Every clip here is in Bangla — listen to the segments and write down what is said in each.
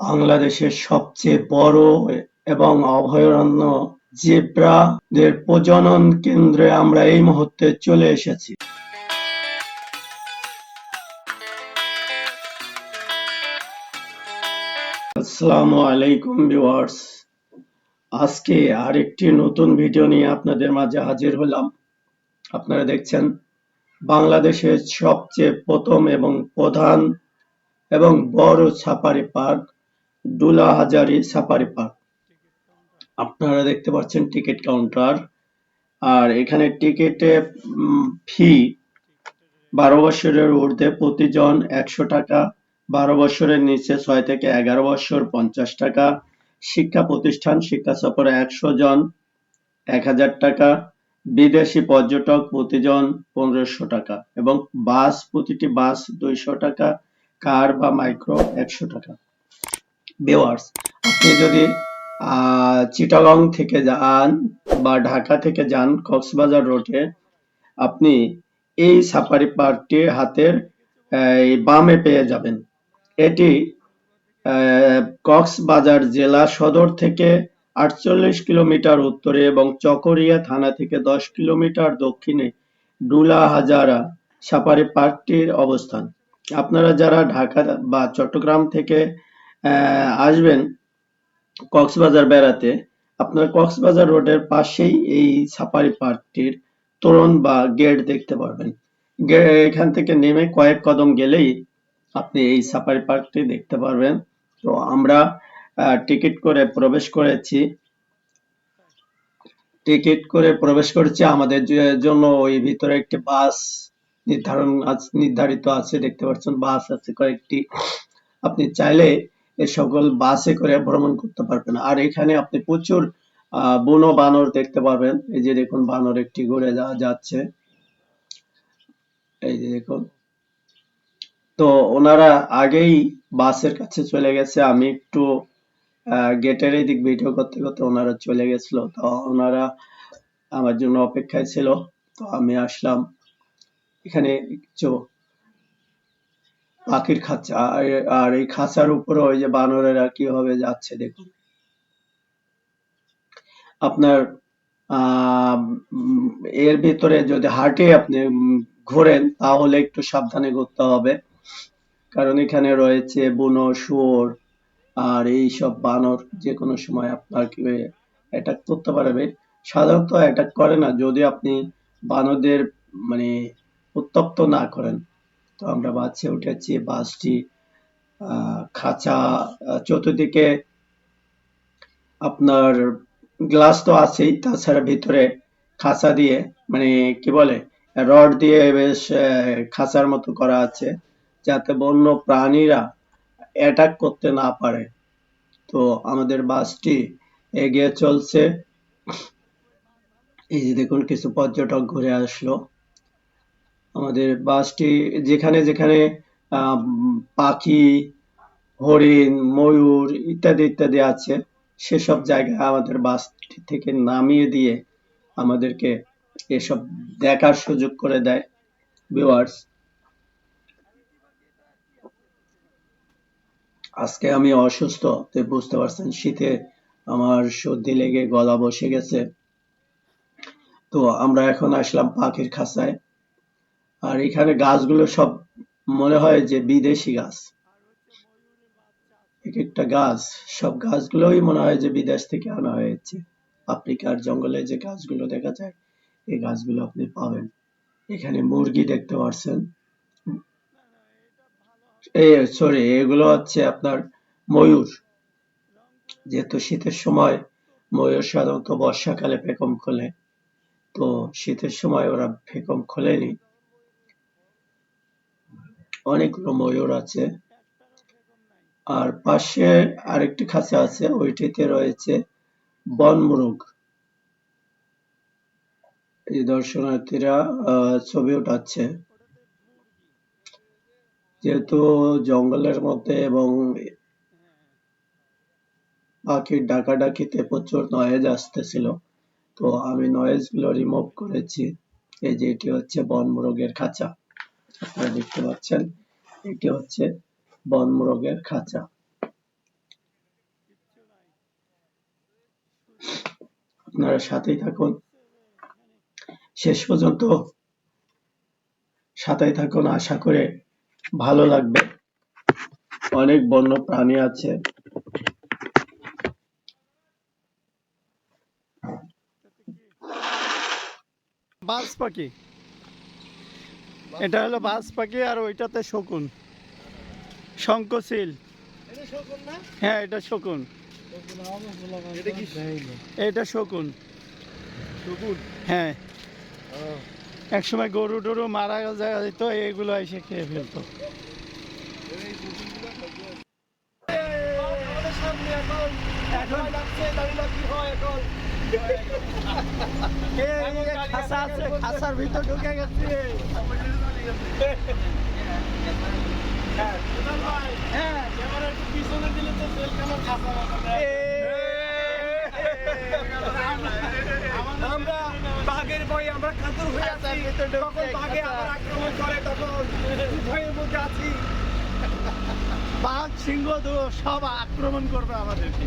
বাংলাদেশের সবচেয়ে বড় এবং অভয়ারণ্য জেব্রাদের প্রজনন কেন্দ্রে আমরা এই মুহূর্তে চলে এসেছি। আসসালামু আলাইকুম ভিউয়ার্স। আজকে আরেকটি নতুন ভিডিও নিয়ে আপনাদের মাঝে হাজির হলাম। আপনারা দেখছেন, বাংলাদেশের সবচেয়ে প্রথম এবং প্রধান এবং বড় safari park Dulahazari safari park. আপনারা দেখতে পাচ্ছেন টিকিট কাউন্টার। আর এখানে টিকিটে ফি বারো বছরের ঊর্ধ্বে প্রতিজন একশো টাকা, বারো বছরের নিচে ছয় থেকে এগারো বছর, পঞ্চাশ টাকা। শিক্ষা প্রতিষ্ঠান, শিক্ষা সফরে একশো জন, এক হাজার টাকা। বিদেশি পর্যটক প্রতিজন পনেরোশো টাকা এবং বাস, প্রতিটি বাস দুইশো টাকা। কার বা মাইক্রো একশো টাকা। বেওয়ার্স আপনি যদি চিটাগং থেকে যান বা ঢাকা থেকে যান কক্সবাজার রোডে আপনি এই সাফারি পার্কটি হাতের বামে পেয়ে যাবেন। এটি কক্সবাজার জেলা সদর থেকে আটচল্লিশ কিলোমিটার উত্তরে এবং চকরিয়া থানা থেকে দশ কিলোমিটার দক্ষিণে ডুলা হাজারা সাফারি পার্কটির অবস্থান। আপনারা যারা ঢাকা বা চট্টগ্রাম থেকে আসবেন কক্সবাজার বেড়াতে। আপনার কক্সবাজার রোডের পাশেই এই সাফারি পার্কটির তোরণ বা গেট দেখতে পারবেন। এখান থেকে নেমে কয়েক কদম গেলেই আপনি এই সাফারি পার্কটি দেখতে পারবেন। তো আমরা টিকিট করে প্রবেশ করেছি। টিকিট করে প্রবেশ করেছি। আমাদের জন্য ওই ভিতরে একটি বাস নির্ধারণ নির্ধারিত আছে। দেখতে পাচ্ছেন বাস আছে কয়েকটি। আপনি চাইলে সকল বাসে করে ভ্রমণ করতে পারবেন। আর এখানে আপনি প্রচুর বুনো বানর দেখতে পাবেন। এই যে দেখুন বানর একটি ঘুরে যা, যাচ্ছে। এই যে দেখুন। তো ওনারা আগেই বাসের কাছে চলে গেছে। আমি একটু গেটের এদিক ভিডিও করতে করতে ওনারা চলে গেছিল। তো ওনারা আমার জন্য অপেক্ষায় ছিল। তো আমি আসলাম। এখানে কিছু পাখির খাঁচা, আর- এই খাঁচার উপরে ওই যে বানরেরা কীভাবে যাচ্ছে দেখুন। আপনার আহ এর ভিতরে যদি হাটে আপনি ঘোরেন, তাহলে একটু সাবধানে ঘুরতে হবে। কারণ এখানে রয়েছে বুনো, শুয়োর, আর এই সব বানর যে কোনো সময় আপনাকে অ্যাটাক করতে পারবে। সাধারণত অ্যাটাক করে না, যদি আপনি বানরদের মানে উত্তপ্ত না করেন। তো আমরা বাসে উঠেছি, বাসটি খাঁচা চতুর্দিকে আপনার গ্লাস তো আছেই, তাছাড়া ভিতরে খাঁচা দিয়ে মানে কি বলে, রড দিয়ে বেশ খাঁচার মতো করা আছে, যাতে বন্য প্রাণীরা অ্যাটাক করতে না পারে। তো আমাদের বাসটি এগিয়ে চলছে। এই যে দেখুন, কিছু পর্যটক ঘুরে আসলো। আমাদের বাসটি যেখানে যেখানে পাখি, হরিণ, ময়ূর ইত্যাদি ইত্যাদি আছে, সেসব জায়গায় আমাদের বাসটি থেকে নামিয়ে দিয়ে আমাদেরকে এসব দেখার সুযোগ করে দেয় ভিউয়ার্স আজকে আমি অসুস্থ তো বুঝতে পারছেন, শীতে আমার সর্দি লেগে গলা বসে গেছে। তো আমরা এখন আসলাম পাখির খাঁচায়। আর এখানে গাছগুলো সব মনে হয় যে বিদেশি গাছ। এক একটা গাছ, সব গাছগুলোই মনে হয় যে বিদেশ থেকে আনা হয়েছে। আফ্রিকার জঙ্গলে যে গাছগুলো দেখা যায়, এই গাছগুলো আপনি পাবেন। এখানে মুরগি দেখতে পাচ্ছেন সরি এগুলো হচ্ছে আপনার ময়ূর। যেহেতু শীতের সময় ময়ূর সাধারণত বর্ষাকালে পেখম খোলে, তো শীতের সময় ওরা পেখম খোলেনি। অনেকগুলো ময়ূর আছে। আর পাশে আরেকটি খাঁচা আছে, ওইটিতে রয়েছে বনমুরগ। এই দর্শনার্থীরা ছবি উঠাচ্ছে যেহেতু জঙ্গলের মধ্যে এবং পাখির ডাকাডাকিতে প্রচুর নয়েজ আসতেছিল, তো আমি নয়েজগুলো রিমুভ করেছি। এই যে এটি হচ্ছে বনমুরগের খাঁচা। আপনারা দেখতে পাচ্ছেন, এটি হচ্ছে বনমোরগের খাঁচা। আপনারা সাথেই থাকুন। শেষ পর্যন্ত সাথেই থাকুন, আশা করে ভালো লাগবে। অনেক বন্য প্রাণী আছে। বাস পাখি। এটা হলো বাজ পাখি আর ওইটাতে শকুন শঙ্কশিল হ্যাঁ এটা শকুন এটা শকুন হ্যাঁ একসময় গরু টরু মারা যেত এগুলো এসে খেয়ে ফেলতো খাসা আছে খাসার ভিতর ঢুকে গেছে। আমরা বাঘের ভয়ে আমরা কাতর হয়ে আছি। তখন বাঘে আবার আক্রমণ করে তখন ভয়ের মধ্যে আছি। বাঘ সিংহ সব আক্রমণ করবে আমাদেরকে।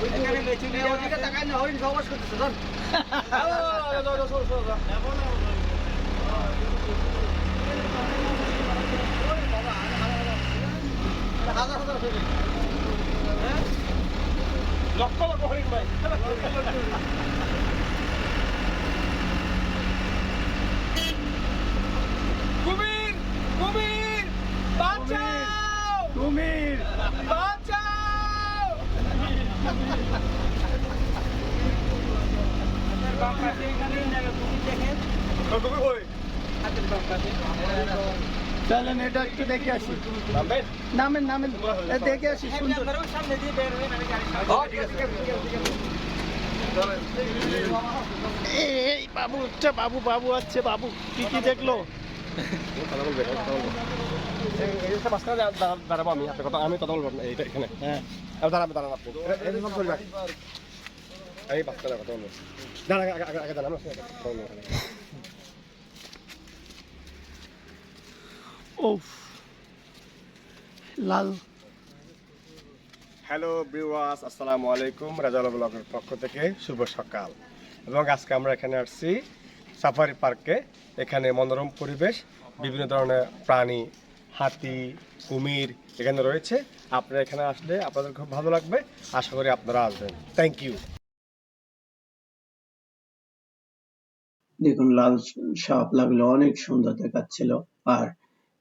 বাঘ আরে হ্যাঁ হ্যাঁ ঠিক আছে। এই যে হরিণের কাছে লক্ষ লক্ষ হরিণ ভাই কুমির কুমির বাঁচাও কুমির বাঁচাও কুমির কই চলেন এটা একটু দেখে আসি। নামেন? নামেন দেখে আসি সুন্দর। এই বাবু একটা বাবু বাবু আছে বাবু কি কি দেখল? দাঁড়াবো আমি আপনার কথা আমি কথা বলব না এইটা এখানে। হ্যাঁ। দাঁড়াবে দাঁড়ান আপনি। বাচ্চারা কথা বলব। দাঁড়া আগে আগে কথা বলব। লাল। হ্যালো বিওয়াস আসসালামু আলাইকুম রাজাল ব্লগের পক্ষ থেকে শুভ সকাল। এবং আজকে আমরা এখানে আসছি সাফারি পার্কে। এখানে মনোরম পরিবেশ বিভিন্ন ধরনের প্রাণী হাতি কুমির এখানে রয়েছে। আপনারা এখানে আসলে আপনাদের খুব ভালো লাগবে। আশা করি আপনারা আসবেন। থ্যাংক ইউ দেখুন লাল সাপ লাগল অনেক সুন্দর দেখাচ্ছিল। আর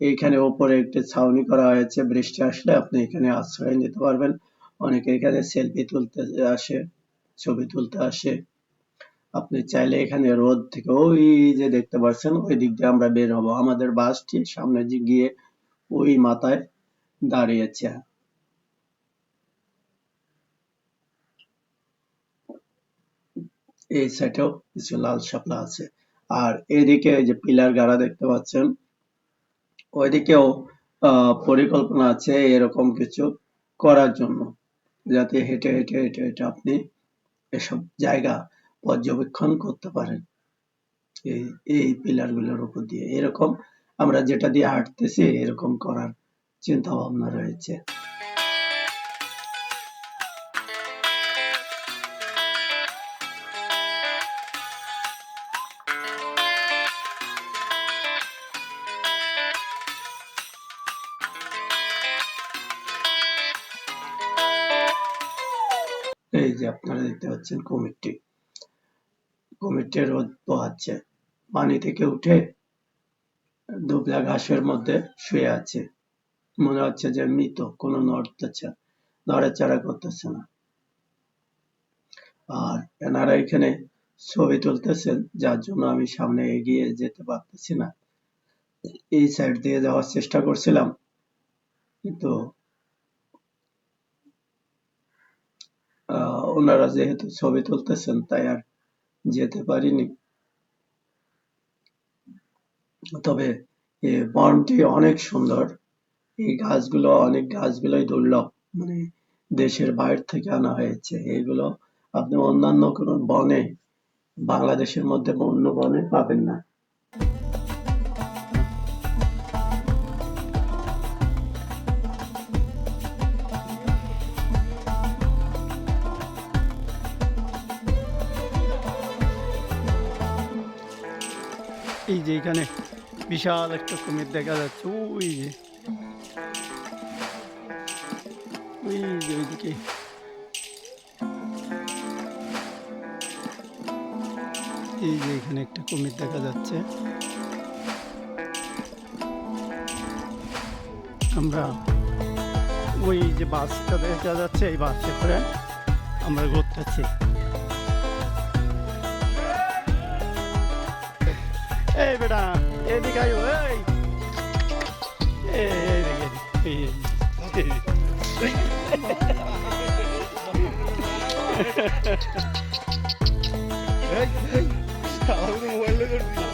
এইখানে ওপরে একটি ছাউনি করা হয়েছে, বৃষ্টি আসলে আপনি এখানে আশ্রয় নিতে পারবেন। অনেকে এখানে সেলফি তুলতে আসে, ছবি তুলতে আসে। আপনি চাইলে এখানে রোদ থেকে ওই যে দেখতে পাচ্ছেন, ওই দিক দিয়ে আমরা বের হব। আমাদের বাসটি সামনে যে গিয়ে ওই মাথায় দাঁড়িয়েছে। এই সাইডেও কিছু লাল শাপলা আছে। আর এদিকে যে পিলার গাড়া দেখতে পাচ্ছেন ওইদিকেও পরিকল্পনা আছে এরকম কিছু করার জন্য, যাতে হেঁটে হেঁটে হেঁটে হেঁটে আপনি এসব জায়গা পর্যবেক্ষণ করতে পারেন। এই এই পিলারগুলোর উপর দিয়ে। এরকম আমরা যেটা দিয়ে হাঁটতেছি, এরকম করার চিন্তা ভাবনা রয়েছে। পাচ্ছেন কুমিরটি কুমিরটি রোদ পোহাচ্ছে পানি থেকে উঠে দুবলা ঘাসের মধ্যে শুয়ে আছে। মনে হচ্ছে যে মৃত, কোনো নড়তেছে, নড়াচড়া করতেছে না। আর এনারা এখানে ছবি তুলতেছেন, যার জন্য আমি সামনে এগিয়ে যেতে পারতেছি না। এই সাইড দিয়ে যাওয়ার চেষ্টা করছিলাম, কিন্তু আহ, ওনারা যেহেতু ছবি তুলতেছেন, তাই আর যেতে পারিনি। তবে বনটি অনেক সুন্দর। এই গাছগুলো, অনেক গাছগুলোই দুর্লভ। মানে দেশের বাইরে থেকে আনা হয়েছে। এগুলো আপনি অন্যান্য কোনো বনে, বাংলাদেশের মধ্যে অন্য বনে পাবেন না। এই যে এখানে বিশাল একটা কুমির দেখা যাচ্ছে। ওই যে। ওই যে ওইদিকে। এই যে এখানে একটা কুমির দেখা যাচ্ছে। আমরা ওই যে বাসটা দেখা যাচ্ছে, এই বাসে করে আমরা ঘুরতেছি। এই বেটা এদিকে আয়ো এই এইদিকে হ্যাঁ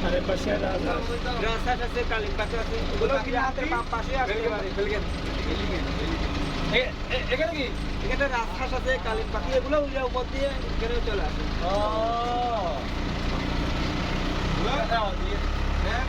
আরে পাশে রাজহাঁস। আছে কালিম পাখি আছে ওগুলো কি হাতের বাম পাশে এ- এ- এখানে কি? এখানে রাজহাঁস আছে কালিম পাখি এগুলো উড়িয়া উপর দিয়ে এখানেও চলে আসে হ্যাঁ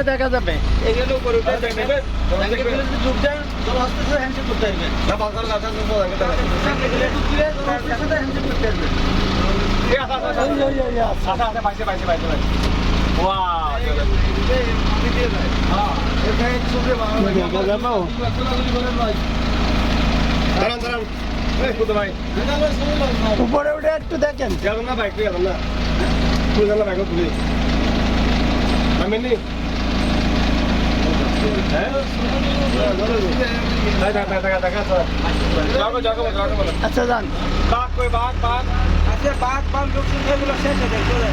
উঠে দেখা যাবে। এখানে উপরে উঠে দেখবেন না বাজার না থাকলে তো আগে দেখা ঠিক আছে আচ্ছা আচ্ছা আচ্ছা। পাইছে পাইছে পাইছে পাইছে। ওয়াও দেখা যাবে দাঁড়ান দাঁড়ান। এই কুতো ভাই। উপরে উঠে একটু দেখেন। গেলাম না বাইক গেলাম না। তুই গেলাম বাইক তুলি আমি নি। আচ্ছা যান। বাঘ কই বাঘ বাঘ। আছে বাঘ বাঘ লোক এগুলো শেষ হয়ে যায় চলে।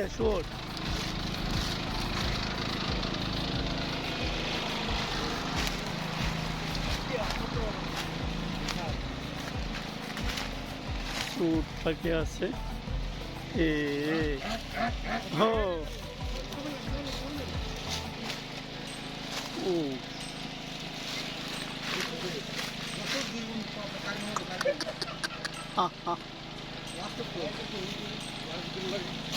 শোর আছে শোর উট পাখি আছে এ এ। হো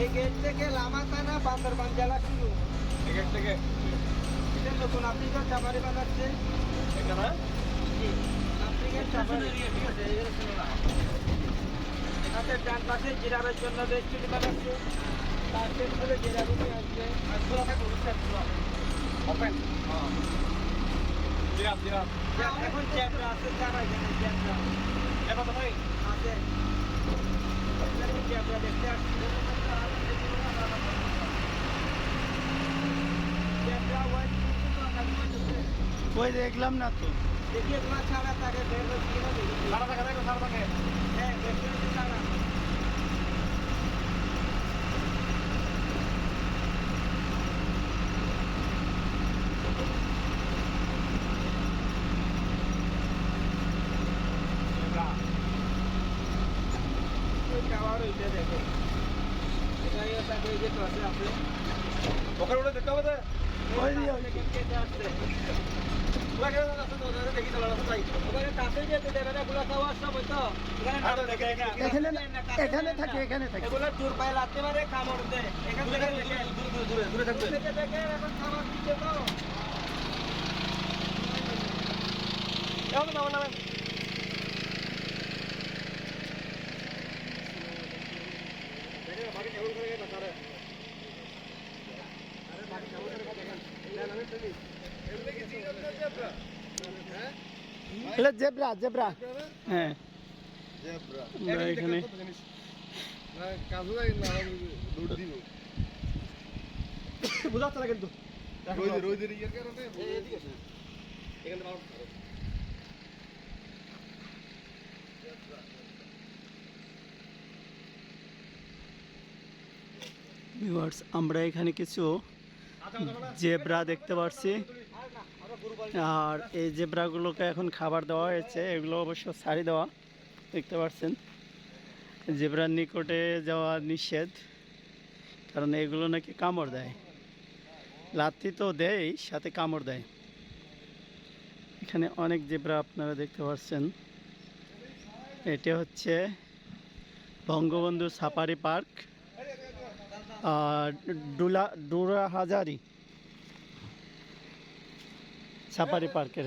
এই গেট থেকে লামাতানা বান্দরবান জেলা শুরু। এখান থেকে? এটা নতুন আফ্রিকার সাফারি বানাচ্ছে এখানে? আফ্রিকার সাফারি হাতের ডান পাশে জিরাবের জন্য রেস্টুরেন্ট বানাচ্ছে তার হলে জিরাবুনি আসবে। আর খোলা থাকে অনুষ্ঠান খোলা ওপেন জিরাফ জিরাফ। এখন চ্যাপরা আছে চারা এখানে চ্যাপরা এবার ভাই? আছে। চ্যাপরা দেখতে আসছে। চ্যাপরা देख लम দেখলাম না তো। দেখি अच्छा ছাড়া থাকে বের হচ্ছে কিনা দেখি সারা থাকে দেখো সারা থাকে হ্যাঁ দেখতে হচ্ছে ছাড়া ওই খাওয়ার ওইটা দেখো এটাই হচ্ছে ওই যে ক্লাসে আছে ওখানে উঠে দেখতে হবে তো ওই দিয়ে অনেক কেটে আসছে ওখানে আছে তো ওখানে দেখি চলা আছে তাই ওখানে কাছে যেতে দেবে না এগুলো খাওয়ার সময় তো এখানে আর দেখে, দেখে। এখানে এখানে থাকে এখানে থাকে। এগুলো জোর পায়ে লাগতে পারে কামড় দেয়। এখান থেকে দূরে দূরে দূরে দূরে থাকবে। দূর এখন খাবার দিচ্ছে তো। এখন জেব্রা জেব্রা। হ্যাঁ। আমরা এখানে কিছু জেব্রা দেখতে পাচ্ছি আর এই জেব্রাগুলোকে এখন খাবার দেওয়া হয়েছে। এগুলো অবশ্য ছাড়ি দেওয়া, দেখতে পাচ্ছেন জেব্রার নিকটে যাওয়া নিষেধ, কারণ এগুলো নাকি কামড় দেয়। লাথি তো দেয় সাথে কামড় দেয়। এখানে অনেক জেব্রা আপনারা দেখতে পাচ্ছেন। এটা হচ্ছে বঙ্গবন্ধু সাফারি পার্ক, আর ডুলা ডুরা হাজারি সাফারি পার্কের।